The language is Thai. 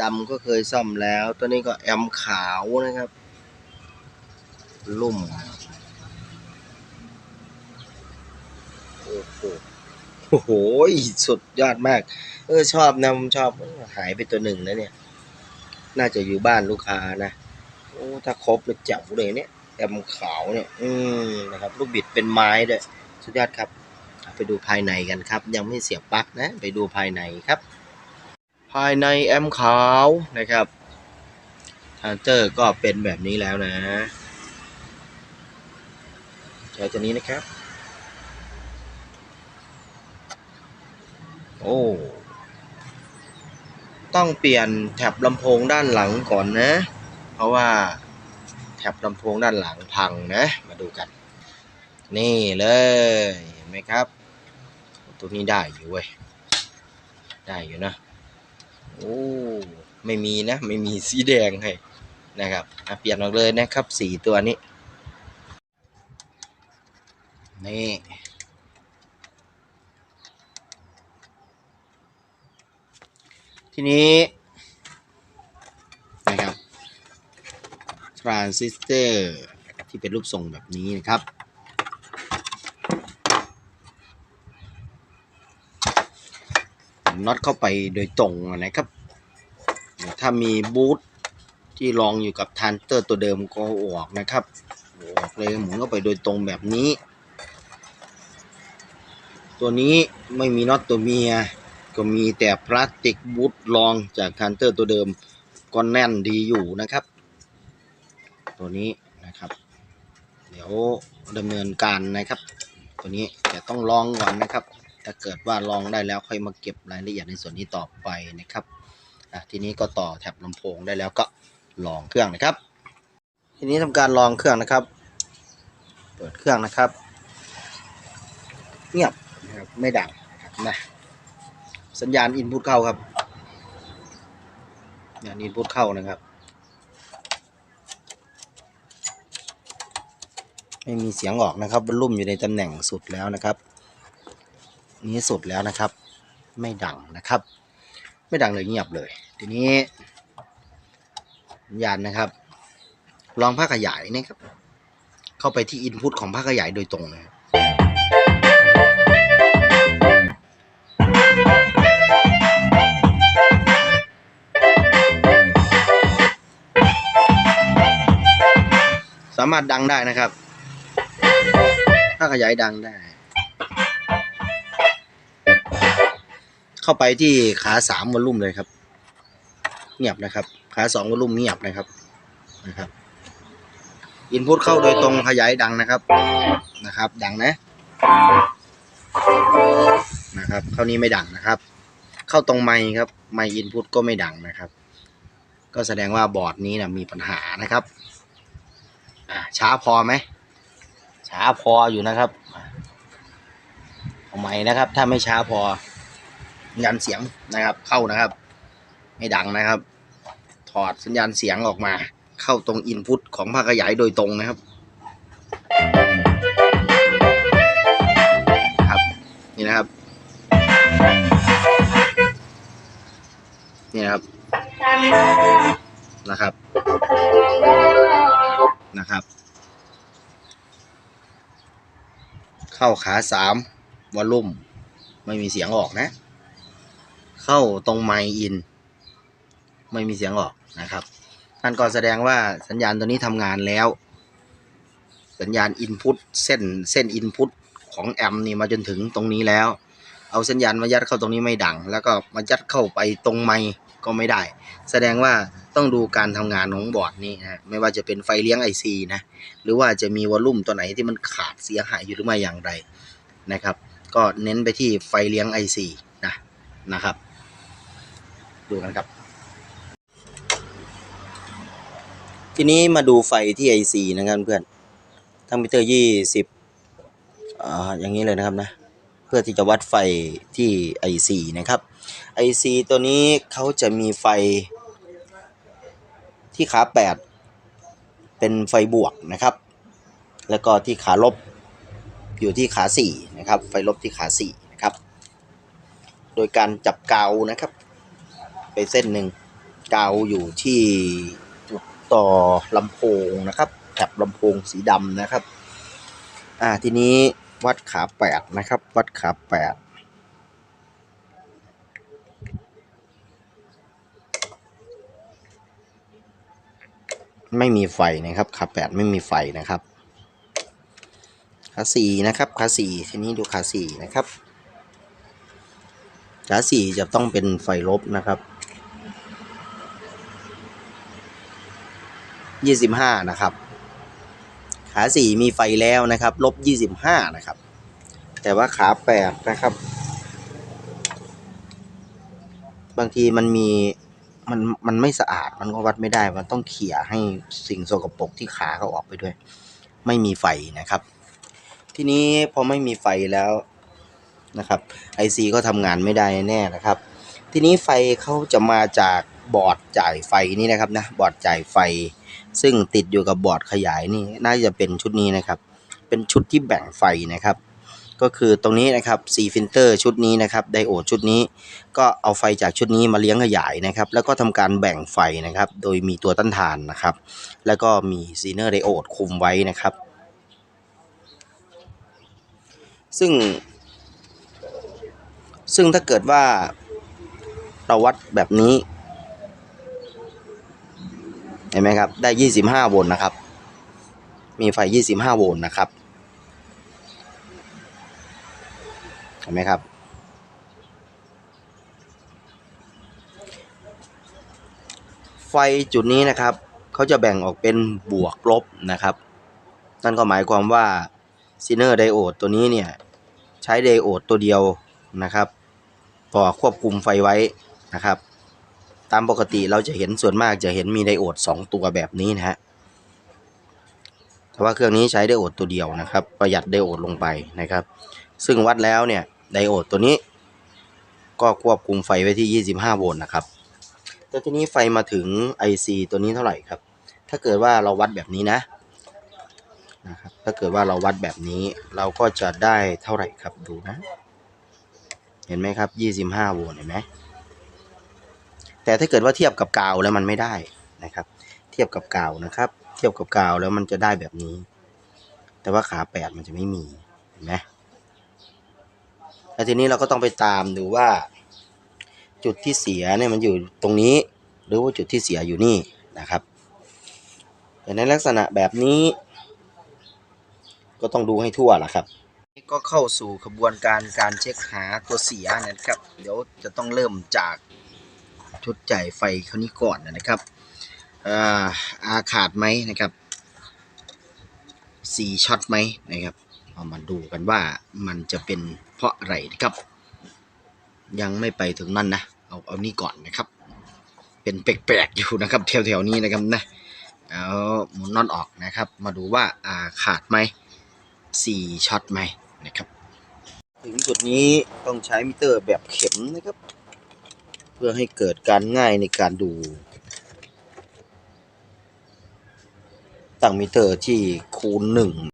ดำก็เคยซ่อมแล้ว ตัวนี้ก็แอมขาวนะครับ ลุ่มโอ้โหโอ้โหสุดยอดมาก เออชอบนะผมชอบหายไปตัวหนึ่งแล้วเนี่ย น่าจะอยู่บ้านลูกค้านะโอ้ถ้าครบเลยเจ๋วเลยเนี่ยแอมขาวเนี่ย อืมนะครับ ลูกบิดเป็นไม้ด้วย สุดยอดครับ ไปดูภายในกันครับ ยังไม่เสียบปลั๊กนะ ไปดูภายในครับ ภายในแอมขาวนะครับทานเตอร์ก็เป็นแบบนี้แล้วนะใช้ตัวนี้นะครับ โอ้ ต้องเปลี่ยนแถบลำโพงด้านหลังก่อนนะ เพราะว่าแถบลำโพงด้านหลังพังนะ มาดูกัน นี่เลยเห็นไหมครับ ตัวนี้ได้อยู่เว้ย ได้อยู่นะ โอ้ไม่มีนะ ไม่มีสีแดงให้นะครับเปลี่ยนออกเลยนะครับสีตัวนี้ นี่ทีนี้นะครับทรานซิสเตอร์ที่เป็นรูปทรงแบบนี้นะครับ น็อตเข้าไปโดยตรงนะครับ ถ้ามีบูทที่รองอยู่กับทานเตอร์ตัวเดิมก็ออกนะครับออกเลยหมุนเข้าไปโดยตรงแบบนี้ ตัวนี้ไม่มีน็อตตัวเมีย ก็มีแต่พลาสติกบูทรองจากทานเตอร์ตัวเดิมก็แน่นดีอยู่นะครับ ตัวนี้นะครับ เดี๋ยวดำเนินการนะครับ ตัวนี้จะต้องลองก่อนนะครับ ถ้าเกิดว่าลองได้แล้วค่อยมาเก็บรายละเอียดในส่วนนี้ต่อไปนะครับอะทีนี้ก็ต่อแถบลำโพงได้แล้วก็ลองเครื่องนะครับ ทีนี้ทำการลองเครื่องนะครับ เปิดเครื่องนะครับ เงียบนะครับไม่ดังนะสัญญาณอินพุตเข้าครับสัญญาณอินพุตเข้านะครับไม่มีเสียงออกนะครับบรรลุมอยู่ในตำแหน่งสุดแล้วนะครับ นี้สุดแล้วนะครับ ไม่ดังนะครับ ไม่ดังเลยเงียบเลย ทีนี้สัญญาณนะครับ ลองภาคขยายนะครับ เข้าไปที่อินพุตของภาคขยายโดยตรงนะครับสามารถดังได้นะครับภาคขยายดังได้ เข้าไปที่ขาสามวอลลุ่มเลยครับ เงียบนะครับ ขาสองวอลลุ่มเงียบนะครับนะครับอินพุตเข้าโดยตรงขยายดังนะครับนะครับ ดังนะนะครับเข้านี้ไม่ดังนะครับ เข้าตรงไมค์ครับไมค์อินพุตก็ไม่ดังนะครับ ก็แสดงว่าบอร์ดนี้นะมีปัญหานะครับอ่าช้าพอไหมช้าพออยู่นะครับเอาไมค์นะครับ ถ้าไม่ช้าพอ ญญาณเสียงนะครับ เข้านะครับไม่ดังนะครับ ถอดสัญญาณเสียงออกมา เข้าตรงอินพุตของภาคขยายโดยตรงนะครับครับนี่นะครับนี่นะครับนะครับนะครับ เข้าขาสามวอลลุ่ม ไม่มีเสียงออกนะ เข้าตรงไมอิน ไม่มีเสียงออกนะครับนั่นก็แสดงว่าสัญญาณตัวนี้ทำงานแล้ว สัญญาณอินพุตเส้นเส้นอินพุตของแอมป์นี่มาจนถึงตรงนี้แล้ว เอาสัญญาณมายัดเข้าตรงนี้ไม่ดัง แล้วก็มายัดเข้าไปตรงไมค์ก็ไม่ได้ แสดงว่าต้องดูการทำงานของบอร์ดนี้นะไม่ว่าจะเป็นไฟเลี้ยง IC นะหรือว่าจะมีวอลลุ่มตัวไหนที่มันขาดเสียหายอยู่หรือไม่อย่างไรนะครับ ก็เน้นไปที่ไฟเลี้ยง IC นะนะครับ ดูกันครับ ทีนี้มาดูไฟที่ IC นะครับเพื่อนทั้งมิเตอร์ยี่สิบอ่าอย่างนี้เลยนะครับนะ เพื่อที่จะวัดไฟที่ IC นะครับ IC ตัวนี้เขาจะมีไฟที่ขา 8 เป็นไฟบวกนะครับ แล้วก็ที่ขาลบอยู่ที่ขา4นะครับ ไฟลบที่ขา4นะครับ โดยการจับกาวนะครับ ไปเส้นหนึ่งกาวอยู่ที่จุดต่อลำโพงนะครับแถบลำโพงสีดำนะครับ อ่าทีนี้วัดขาแปดนะครับ วัดขาแปดไม่มีไฟนะครับขาแปดไม่มีไฟนะครับขาสี่นะครับขาสี่ทีนี้ดูขาสี่นะครับขาสี่จะต้องเป็นไฟลบนะครับ ยี่สิบห้านะครับ ขาสี่มีไฟแล้วนะครับลบยี่สิบห้านะครับ แต่ว่าขาแปดนะครับ บางทีมันมีมันมันไม่สะอาดมันก็วัดไม่ได้ มันต้องเขี่ยให้สิ่งสกปรกที่ขาเขาออกไปด้วย ไม่มีไฟนะครับ ทีนี้พอไม่มีไฟแล้วนะครับไอซีก็ทำงานไม่ได้แน่นะครับ ทีนี้ไฟเขาจะมาจากบอร์ดจ่ายไฟนี่นะครับนะบอร์ดจ่ายไฟ ซึ่งติดอยู่กับบอร์ดขยายนี่น่าจะเป็นชุดนี้นะครับ เป็นชุดที่แบ่งไฟนะครับ ก็คือตรงนี้นะครับสีฟิลเตอร์ชุดนี้นะครับไดโอดชุดนี้ ก็เอาไฟจากชุดนี้มาเลี้ยงขยายนะครับ แล้วก็ทำการแบ่งไฟนะครับ โดยมีตัวต้านทานนะครับ แล้วก็มีซีเนอร์ไดโอดคุมไว้นะครับ ซึ่ง ซึ่งถ้าเกิดว่าเราวัดแบบนี้ เห็นไหมครับ ได้ 25 โวลต์นะครับ มีไฟ 25 โวลต์นะครับ เห็นไหมครับ ไฟจุดนี้นะครับ เขาจะแบ่งออกเป็นบวกลบนะครับ นั่นก็หมายความว่าซีเนอร์ไดโอดตัวนี้เนี่ย ใช้ไดโอดตัวเดียวนะครับ ต่อควบคุมไฟไว้นะครับ ตามปกติเราจะเห็นส่วนมากจะเห็นมีไดโอด 2 ตัวแบบนี้นะฮะ แต่ว่าเครื่องนี้ใช้ไดโอดตัวเดียวนะครับ ประหยัดไดโอดลงไปนะครับ ซึ่งวัดแล้วเนี่ยไดโอดตัวนี้ ก็ควบคุมไฟไว้ที่ 25 โวลต์นะครับ แต่ทีนี้ไฟมาถึง IC ตัวนี้เท่าไหร่ครับ ถ้าเกิดว่าเราวัดแบบนี้นะนะครับ ถ้าเกิดว่าเราวัดแบบนี้เราก็จะได้เท่าไหร่ครับดูนะ เห็นไหมครับ 25 โวลต์เห็นไหม แต่ถ้าเกิดว่าเทียบกับกาวแล้วมันไม่ได้นะครับ เทียบกับกาวนะครับ เทียบกับกาวแล้วมันจะได้แบบนี้ แต่ว่าขาแปดมันจะไม่มีเห็นไหมแล้วทีนี้เราก็ต้องไปตามดูว่า จุดที่เสียเนี่ยมันอยู่ตรงนี้ หรือว่าจุดที่เสียอยู่นี่นะครับแต่ในลักษณะแบบนี้ ก็ต้องดูให้ทั่วละครับก็เข้าสู่กระบวนการการเช็คหาตัวเสียนะครับ เดี๋ยวจะต้องเริ่มจาก ดจ่ายไฟเขานี้ก่อนนะครับอ่าอาขาดไหมนะครับสีช็อตไหมนะครับเอามาดูกันว่ามันจะเป็นเพราะอะไรนะครับ ยังไม่ไปถึงนั่นนะเอาเอานี่ก่อนนะครับ เป็นแปลกๆอยู่นะครับแถวๆนี้นะครับนะเอาหมุนน็อตออกนะครับ มาดูว่าอาขาดไหมสี่ช็อตไหมนะครับ ถึงจุดนี้ต้องใช้มิเตอร์แบบเข็มนะครับ เพื่อให้เกิดการง่ายในการดู ตั้งมิเตอร์ที่คูณหนึ่ง